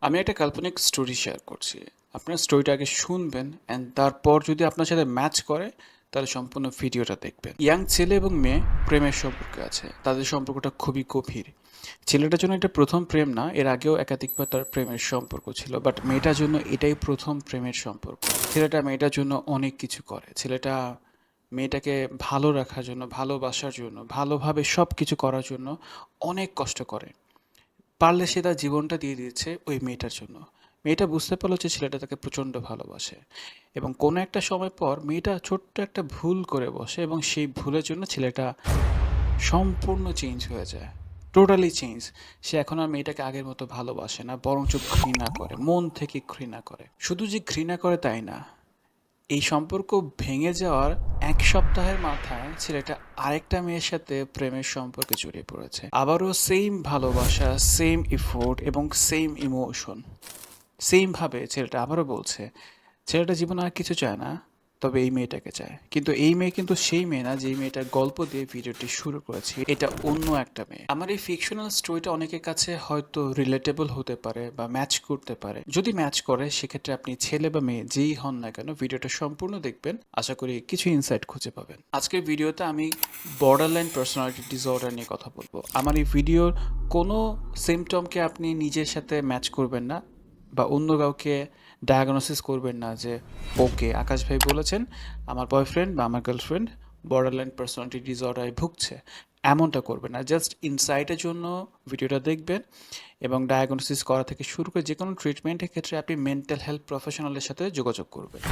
আমি একটা কাল্পনিক স্টোরি শেয়ার করছি। আপনার স্টোরিটা আগে শুনবেন অ্যান্ড তারপর যদি আপনার সাথে ম্যাচ করে, তাহলে সম্পূর্ণ ভিডিওটা দেখবেন। ইয়াং ছেলে এবং মেয়ে প্রেমের সম্পর্কে আছে। তাদের সম্পর্কটা খুবই গভীর। ছেলেটার জন্য এটা প্রথম প্রেম না, এর আগেও একাধিকবার তার প্রেমের সম্পর্ক ছিল বাট মেয়েটার জন্য এটাই প্রথম প্রেমের সম্পর্ক। ছেলেটা মেয়েটার জন্য অনেক কিছু করে। ছেলেটা মেয়েটাকে ভালো রাখার জন্য, ভালোবাসার জন্য, ভালোভাবে সব কিছু করার জন্য অনেক কষ্ট করে। পারলে সে তার জীবনটা দিয়ে দিয়েছে ওই মেয়েটার জন্য। মেয়েটা বুঝতে পারল যে ছেলেটা তাকে প্রচণ্ড ভালোবাসে এবং কোনো একটা সময় পর মেয়েটা ছোট্ট একটা ভুল করে বসে এবং সেই ভুলের জন্য ছেলেটা সম্পূর্ণ চেঞ্জ হয়ে যায়, টোটালি চেঞ্জ। সে এখন আর মেয়েটাকে আগের মতো ভালোবাসে না, বরঞ্চ ঘৃণা করে, মন থেকে ঘৃণা করে। শুধু যে ঘৃণা করে তাই না এই সম্পর্ক ভেঙে যাওয়ার এক সপ্তাহের মাথায় ছেলেটা আরেকটা মেয়ের সাথে প্রেমের সম্পর্কে জড়িয়ে পড়েছে। আবারও সেম ভালোবাসা সেম ইফোর্ট এবং সেম ইমোশন সেমভাবে ছেলেটা আবারও বলছে, ছেলেটা জীবনে আর কিছু চায় না। তবে এই মেয়েটাকে চায়। কিন্তু এই মেয়ে কিন্তু সেই মেয়ে না যে মেয়েটার গল্প দিয়ে ভিডিওটি শুরু করেছে, এটা অন্য একটা মেয়ে। আমার এই ফিকশনাল স্টোরিটা অনেকের কাছে হয়তো রিলেটেবল হতে পারে বা ম্যাচ করতে পারে। যদি ম্যাচ করে, সেক্ষেত্রে আপনি ছেলে বা মেয়ে যেই হন না কেন, ভিডিওটা সম্পূর্ণ দেখবেন। আশা করি কিছু ইনসাইট খুঁজে পাবেন। আজকের ভিডিওতে আমি বর্ডার লাইন পার্সোনালিটি ডিসঅর্ডার নিয়ে কথা বলব। আমার এই ভিডিওর কোনো সিমটমকে আপনি নিজের সাথে ম্যাচ করবেন না বা অন্য কাউকে ডায়াগনোসিস করবেন না যে, ওকে, আকাশ ভাই বলেছেন, আমার বয়ফ্রেন্ড বা আমার গার্লফ্রেন্ড বর্ডারলাইন পার্সোনালিটি ডিসঅর্ডারে ভুগছে। এমনটা করবেন না। জাস্ট ইনসাইটের জন্য ভিডিওটা দেখবেন এবং ডায়াগনোসিস করা থেকে শুরু করে যে কোনো ট্রিটমেন্টের ক্ষেত্রে আপনি মেন্টাল হেলথ প্রফেশনালের সাথে যোগাযোগ করবেন।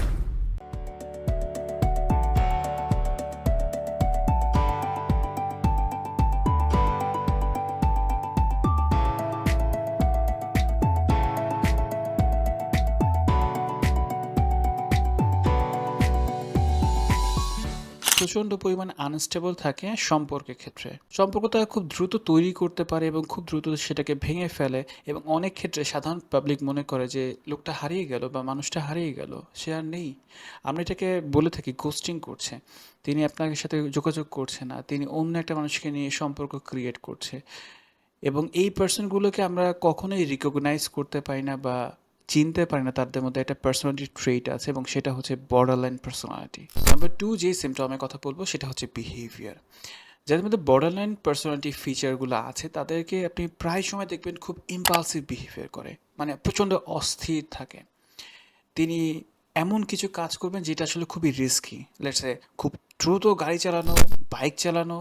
প্রচণ্ড পরিমাণ আনস্টেবল থাকে সম্পর্কের ক্ষেত্রে। সম্পর্ক তারা খুব দ্রুত তৈরি করতে পারে এবং খুব দ্রুত সেটাকে ভেঙে ফেলে এবং অনেক ক্ষেত্রে সাধারণ পাবলিক মনে করে যে, লোকটা হারিয়ে গেল বা মানুষটা হারিয়ে গেল, সে আর নেই। আমরা এটাকে বলে থাকি গোস্টিং করছে। তিনি আপনার সাথে যোগাযোগ করছে না, তিনি অন্য একটা মানুষকে নিয়ে সম্পর্ক ক্রিয়েট করছে। এবং এই পার্সনগুলোকে আমরা কখনোই রিকগনাইজ করতে পারি না বা চিনতে পারি না, তাদের মধ্যে একটা পার্সোনালিটি ট্রেট আছে এবং সেটা হচ্ছে border line personality number two যে সিমটমের কথা বলব, সেটা হচ্ছে বিহেভিয়ার যাদের মধ্যে বর্ডার লাইন পার্সোনালিটি ফিচারগুলো আছে, তাদেরকে আপনি প্রায় সময় দেখবেন খুব ইম্পালসিভ বিহেভিয়ার করে মানে প্রচণ্ড অস্থির থাকে। তিনি এমন কিছু কাজ করবেন যেটা আসলে খুবই রিস্কি লেটসে খুব দ্রুত গাড়ি চালানো বাইক চালানো,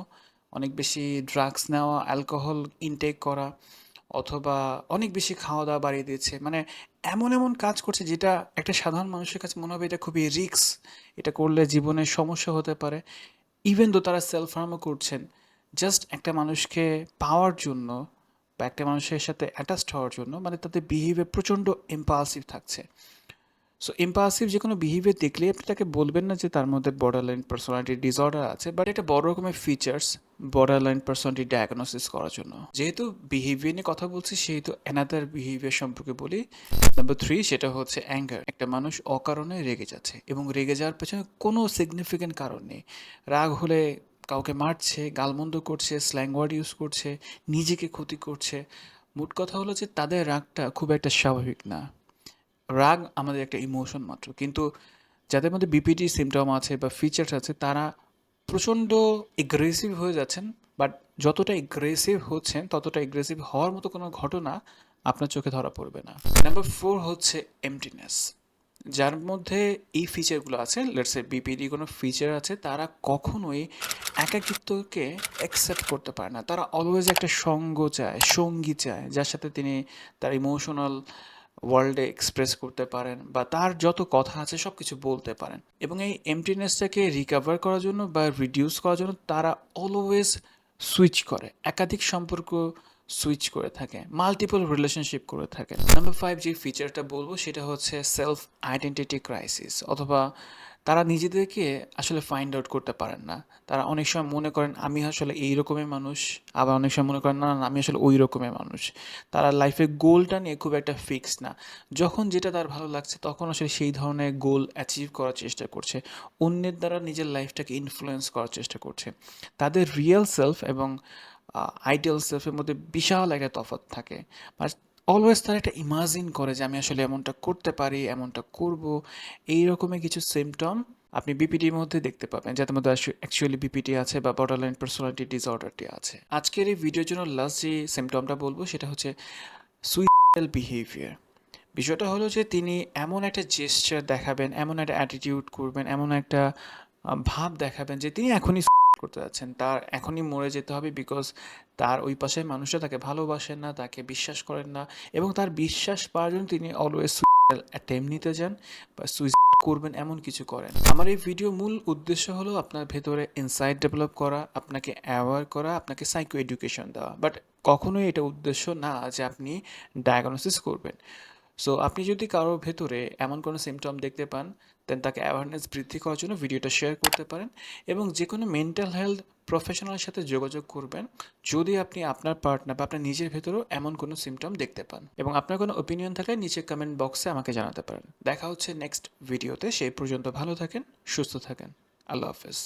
অনেক বেশি ড্রাগস নেওয়া অ্যালকোহল ইনটেক করা, অথবা অনেক বেশি খাওয়া দাওয়া বাড়িয়ে দিচ্ছে মানে এমন এমন কাজ করছে যেটা একটা সাধারণ মানুষের কাছে মনে হবে এটা খুবই রিস্ক। এটা করলে জীবনে সমস্যা হতে পারে। ইভেন তো তারা সেলফ হার্মও করছেন জাস্ট একটা মানুষকে পাওয়ার জন্য বা একটা মানুষের সাথে অ্যাটাচড হওয়ার জন্য মানে তাদের বিহেভিয়ার প্রচণ্ড ইম্পালসিভ থাকছে। সো ইম্পালসিভ যে কোনো বিহেভিয়ার দেখলেই আপনি তাকে বলবেন না যে তার মধ্যে বর্ডার লাইন পার্সোনালিটি ডিসঅর্ডার আছে বাট এটা বড় রকমের features border line personality diagnosis করার জন্য। যেহেতু বিহেভিয়ার নিয়ে কথা বলছি, সেহেতু অ্যানাদার বিহেভিয়ার সম্পর্কে বলি। নাম্বার থ্রি সেটা হচ্ছে অ্যাঙ্গার একটা মানুষ অকারণে রেগে যাচ্ছে এবং রেগে যাওয়ার পেছনে কোনো সিগনিফিক্যান্ট কারণ নেই। রাগ হলে কাউকে মারছে, গালমন্দ করছে স্ল্যাং ওয়ার্ড ইউজ করছে, নিজেকে ক্ষতি করছে। মোট কথা হলো যে তাদের রাগটা খুব একটা স্বাভাবিক না। রাগ আমাদের একটা ইমোশন মাত্র। কিন্তু যাদের মধ্যে বিপিটি সিমটম আছে বা ফিচার্স আছে, তারা প্রচণ্ড এগ্রেসিভ হয়ে যাচ্ছেন বাট যতটা এগ্রেসিভ হচ্ছেন, ততটা এগ্রেসিভ হওয়ার মতো কোনো ঘটনা আপনার চোখে ধরা পড়বে না। নাম্বার ফোর হচ্ছে এমটিনেস যার মধ্যে এই ফিচারগুলো আছে লেটসে বিপিডি কোনো ফিচার আছে, তারা কখনোই একাকিত্বকে অ্যাকসেপ্ট করতে পারে না। তারা অলওয়েজ একটা সঙ্গ চায়, সঙ্গী চায়, যার সাথে তিনি তার ইমোশনাল ওয়ার্ল্ডে এক্সপ্রেস করতে পারেন বা তার যত কথা আছে সব কিছু বলতে পারেন। এবং এই এমটিনেসটাকে রিকভার করার জন্য বা রিডিউস করার জন্য তারা অলওয়েজ সুইচ করে। একাধিক সম্পর্ক সুইচ করে থাকে মাল্টিপল রিলেশনশিপ করে থাকে। নাম্বার ফাইভ যে ফিচারটা বলব সেটা হচ্ছে সেলফ আইডেন্টিটি ক্রাইসিস অথবা তারা নিজেদেরকে আসলে ফাইন্ড আউট করতে পারেন না। তারা অনেক সময় মনে করেন আমি আসলে এই রকমের মানুষ। আবার অনেক সময় মনে করেন না না, আমি আসলে ওই রকমের মানুষ। তারা লাইফের গোলটা নিয়ে খুব একটা ফিক্স না। যখন যেটা তার ভালো লাগছে তখন আসলে সেই ধরনের গোল অ্যাচিভ করার চেষ্টা করছে। অন্যের দ্বারা নিজের লাইফটাকে ইনফ্লুয়েন্স করার চেষ্টা করছে। তাদের রিয়েল সেলফ এবং আইডিয়াল সেলফের মধ্যে বিশাল একটা তফাৎ থাকে। আর অলওয়েজ তারা একটা ইমাজিন করে যে আমি আসলে এমনটা করতে পারি, এমনটা করব। এই রকমের কিছু সিমটম আপনি বিপিটির মধ্যে দেখতে পাবেন, যাদের মধ্যে অ্যাকচুয়ালি বিপিটি আছে বা বর্ডারলাইন পার্সোনালিটি ডিসঅর্ডারটি আছে। আজকের এই ভিডিওর জন্য লাস্ট যে সিমটমটা বলব, সেটা হচ্ছে সুইসাইডাল বিহেভিয়ার বিষয়টা হলো যে তিনি এমন একটা জেস্টার দেখাবেন, এমন একটা অ্যাটিটিউড করবেন, এমন একটা ভাব দেখাবেন যে তিনি এখনই করতে যাচ্ছেন। তার এখনই মরে যেতে হবে বিকজ তার ওই পাশের মানুষরা তাকে ভালোবাসেন না, তাকে বিশ্বাস করেন না এবং তার বিশ্বাস পাওয়ার জন্য তিনি অলওয়েজ সুইসাইডাল অ্যাটেম্প নিতে যান বা সুইসাইড করবেন এমন কিছু করেন। আমার এই ভিডিও মূল উদ্দেশ্য হলো আপনার ভেতরে ইনসাইট ডেভেলপ করা, আপনাকে অ্যাওয়ার করা, আপনাকে সাইকো এডুকেশন দেওয়া। বাট কখনোই এটা উদ্দেশ্য না যে আপনি ডায়াগনোসিস করবেন। সো আপনি যদি কারোর ভেতরে এমন কোনো সিমটম দেখতে পান দেন তাকে অ্যাওয়ারনেস বৃদ্ধি করার জন্য ভিডিওটা শেয়ার করতে পারেন এবং যে কোনো মেন্টাল হেলথ প্রফেশনালের সাথে যোগাযোগ করবেন যদি আপনি আপনার পার্টনার বা আপনার নিজের ভেতরেও এমন কোনো সিমটম দেখতে পান এবং আপনার কোনো ওপিনিয়ন থাকলে নিচে কমেন্ট বক্সে আমাকে জানাতে পারেন। দেখা হচ্ছে নেক্সট ভিডিওতে সেই পর্যন্ত ভালো থাকেন, সুস্থ থাকেন। আল্লাহ হাফেজ।